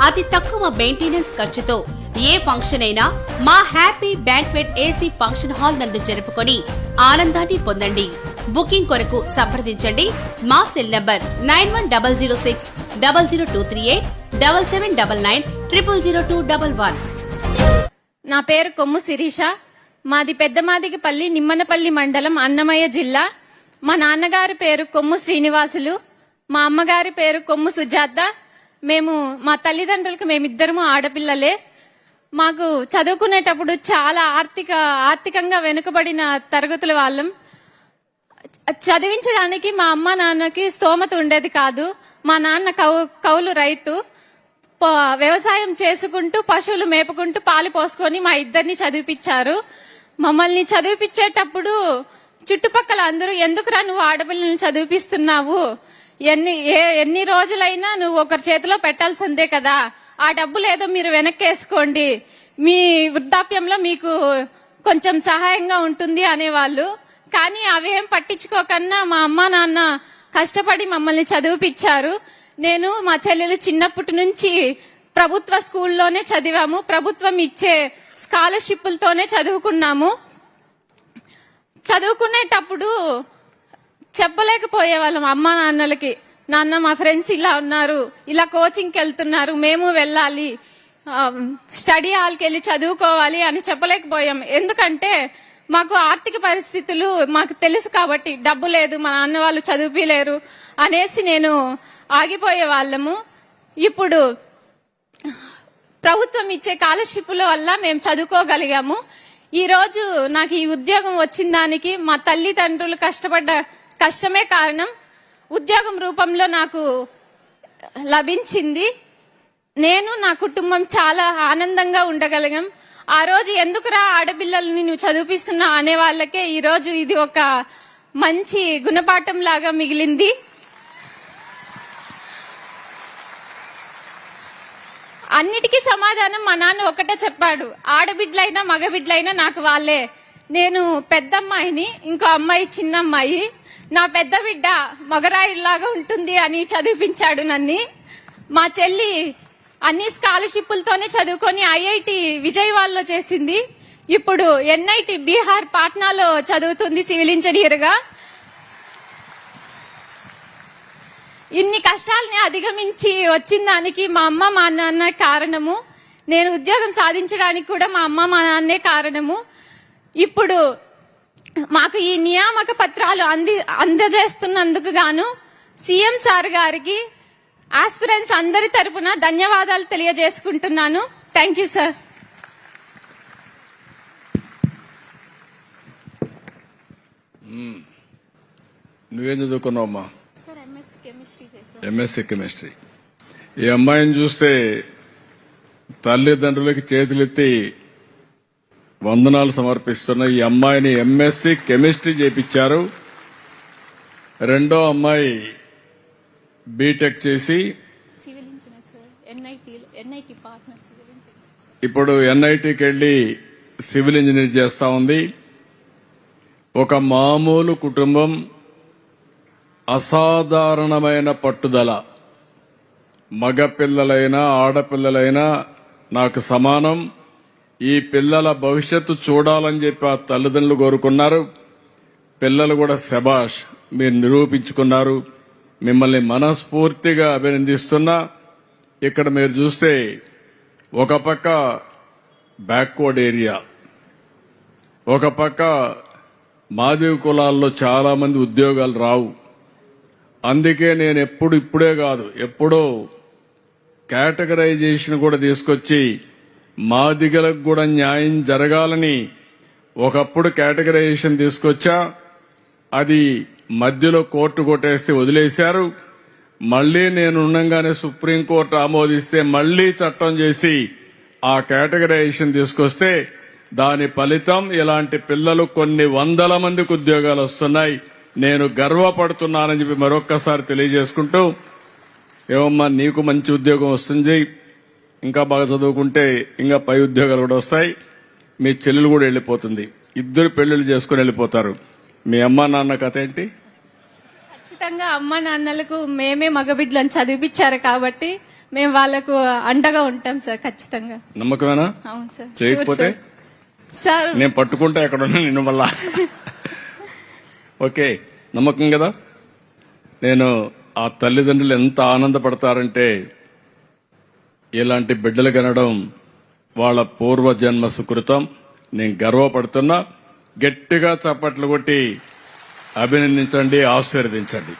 అతి తక్కువ మెయింటెనెన్స్ ఖర్చుతో ఏ ఫంక్షన్ అయినా మా happy banquet AC function hall నందు జరుపుకొని ఆనందాన్ని పొందండి. బుకింగ్ కొరకు సంప్రదించండి. మా cell number nine one double zero six double zero two three eight double seven double nine triple zero two double one. నా పేరు కొమ్ము శిరీష. మాది పెద్దమాదిగపల్లి నిమ్మనపల్లి మండలం అన్నమయ్య జిల్లా. మా నాన్నగారి పేరు కొమ్ము శ్రీనివాసులు. మా అమ్మగారి పేరు కొమ్ము సుజాత. మేము మా తల్లిదండ్రులకు మేమిద్దరము ఆడపిల్లలే. మాకు చదువుకునేటప్పుడు చాలా ఆర్థిక ఆర్థికంగా వెనుకబడిన తరగతుల వాళ్ళం. చదివించడానికి మా అమ్మ నాన్నకి స్తోమత ఉండేది కాదు. మా నాన్న కౌ కౌలు రైతు. వ్యవసాయం చేసుకుంటూ పశువులు మేపుకుంటూ పాలు పోసుకొని మా ఇద్దరిని చదివిపించారు మమ్మల్ని చదివిపించేటప్పుడు చుట్టుపక్కల అందరూ ఎందుకురా నువ్వు ఆడపిల్లల్ని చదివిపిస్తున్నావు? ఎన్ని ఏ ఎన్ని రోజులైనా నువ్వు ఒకరి చేతిలో పెట్టాల్సిందే కదా. ఆ డబ్బు లేదో మీరు వెనక్కేసుకోండి. మీ వృద్ధాప్యంలో మీకు కొంచెం సహాయంగా ఉంటుంది అనేవాళ్ళు. కానీ అవేం పట్టించుకోకన్నా మా అమ్మ నాన్న కష్టపడి మమ్మల్ని చదివిపించారు నేను మా చెల్లెలు చిన్నప్పటి నుంచి ప్రభుత్వ స్కూల్లోనే చదివాము. ప్రభుత్వం ఇచ్చే స్కాలర్షిప్లతోనే చదువుకున్నాము. చదువుకునేటప్పుడు చెప్పలేకపోయే వాళ్ళం అమ్మ నాన్నలకి. నాన్న మా ఫ్రెండ్స్ ఇలా ఉన్నారు ఇలా కోచింగ్కి వెళ్తున్నారు మేము వెళ్ళాలి స్టడీ హాల్కి వెళ్ళి చదువుకోవాలి అని చెప్పలేకపోయాం. ఎందుకంటే మాకు ఆర్థిక పరిస్థితులు మాకు తెలుసు కాబట్టి డబ్బు లేదు మా నాన్న వాళ్ళు చదివిలేరు అనేసి నేను ఆగిపోయే వాళ్ళము. ఇప్పుడు ప్రభుత్వం ఇచ్చే కాలర్షిప్ల వల్ల మేము చదువుకోగలిగాము. ఈరోజు నాకు ఈ ఉద్యోగం వచ్చిన దానికి మా తల్లిదండ్రులు కష్టపడ్డ కష్టమే కారణం. ఉద్యోగం రూపంలో నాకు లభించింది. నేను నా కుటుంబం చాలా ఆనందంగా ఉండగలిగాం. ఆ రోజు ఎందుకురా ఆడపిల్లల్ని నువ్వు చదివిపిస్తున్నావు అనే వాళ్ళకే ఈరోజు ఇది ఒక మంచి గుణపాఠం లాగా మిగిలింది. అన్నిటికీ సమాధానం మా నాన్న ఒకటే చెప్పాడు. ఆడబిడ్లైనా మగబిడ్లైనా నాకు వాళ్ళే. నేను పెద్ద అమ్మాయిని ఇంకో అమ్మాయి చిన్న అమ్మాయి నా పెద్ద బిడ్డ మగరాయిలాగా ఉంటుంది అని చదివిపించాడు నన్ను. మా చెల్లి అన్ని స్కాలర్షిప్లతోనే చదువుకొని ఐఐటి విజయవాడలో చేసింది. ఇప్పుడు ఎన్ఐటి బీహార్ పాట్నాలో చదువుతుంది సివిల్ ఇంజనీర్గా. ఇన్ని కష్టాలని అధిగమించి వచ్చిన దానికి మా అమ్మ మా నాన్న కారణము. నేను ఉద్యోగం సాధించడానికి కూడా మా అమ్మ మా నాన్నే కారణము. ఇప్పుడు మాకు ఈ నియామక పత్రాలు అంది అందజేస్తున్నందుకు గాను సీఎం సార్ గారికి ఆస్పిరెంట్స్ అందరి తరపున ధన్యవాదాలు తెలియజేసుకుంటున్నాను. Thank you sir. నువ్వేం చదువుకున్నావమ్మా ఎంఎస్సీ కెమిస్ట్రీ. ఈ అమ్మాయిని చూస్తే తల్లిదండ్రులకి చేతులెత్తి వందనాలు సమర్పిస్తున్న ఈ అమ్మాయిని ఎంఎస్సీ కెమిస్ట్రీ చేపించారు. రెండో అమ్మాయి బీటెక్ చేసి ఇప్పుడు ఎన్ఐటికి వెళ్ళి సివిల్ ఇంజనీర్ చేస్తా ఉంది. ఒక మామూలు కుటుంబం అసాధారణమైన పట్టుదల. మగపిల్లలైనా ఆడపిల్లలైనా నాకు సమానం. ఈ పిల్లల భవిష్యత్తు చూడాలని చెప్పి ఆ తల్లిదండ్రులు కోరుకున్నారు. పిల్లలు కూడా శబాష్ మీరు నిరూపించుకున్నారు. మిమ్మల్ని మనస్ఫూర్తిగా అభినందిస్తున్నా. ఇక్కడ మీరు చూస్తే ఒక పక్క బ్యాక్వర్డ్ ఏరియా ఒక పక్క మాదివి కులాల్లో చాలా మంది ఉద్యోగాలు రావు. అందుకే నేను ఎప్పుడు ఇప్పుడే కాదు ఎప్పుడో కేటగరైజేషన్ కూడా తీసుకొచ్చి మాదిగలకు కూడా న్యాయం జరగాలని ఒకప్పుడు కేటగరైజేషన్ తీసుకొచ్చా అది మధ్యలో కోర్టు కొట్టేస్తే వదిలేశారు. మళ్ళీ నేను ఉండంగానే సుప్రీంకోర్టు ఆమోదిస్తే మళ్ళీ చట్టం చేసి ఆ కేటగరైజేషన్ తీసుకొస్తే దాని ఫలితం ఇలాంటి పిల్లలు కొన్ని వందల మందికి ఉద్యోగాలు వస్తున్నాయి. నేను గర్వపడుతున్నానని చెప్పి మరొక్కసారి తెలియజేసుకుంటూ ఏమమ్మా నీకు మంచి ఉద్యోగం వస్తుంది. ఇంకా బాగా చదువుకుంటే ఇంకా పై ఉద్యోగాలు కూడా వస్తాయి. మీ చెల్లెలు కూడా వెళ్ళిపోతుంది. ఇద్దరు పెళ్ళిళ్ళు చేసుకుని వెళ్ళిపోతారు. మీ అమ్మా నాన్న కథ ఏంటి? ఖచ్చితంగా అమ్మ నాన్నలకు మేమే మగబిడ్లను చదివిపించారు కాబట్టి మేము వాళ్ళకు అండగా ఉంటాం సార్ ఖచ్చితంగా. నమ్మకమేనా? అవును సార్. చేయకపోతే? సార్ నేను పట్టుకుంటా ఎక్కడ ఉన్నా నిన్ను మళ్ళా. ఓకే నమ్మకం కదా? నేను ఆ తల్లిదండ్రులు ఎంత ఆనందపడతారంటే ఇలాంటి బిడ్డలు కనడం వాళ్ళ పూర్వజన్మ సుకృతం. నేను గర్వపడుతున్నా. గట్టిగా చప్పట్లు కొట్టి అభినందించండి ఆశీర్వదించండి.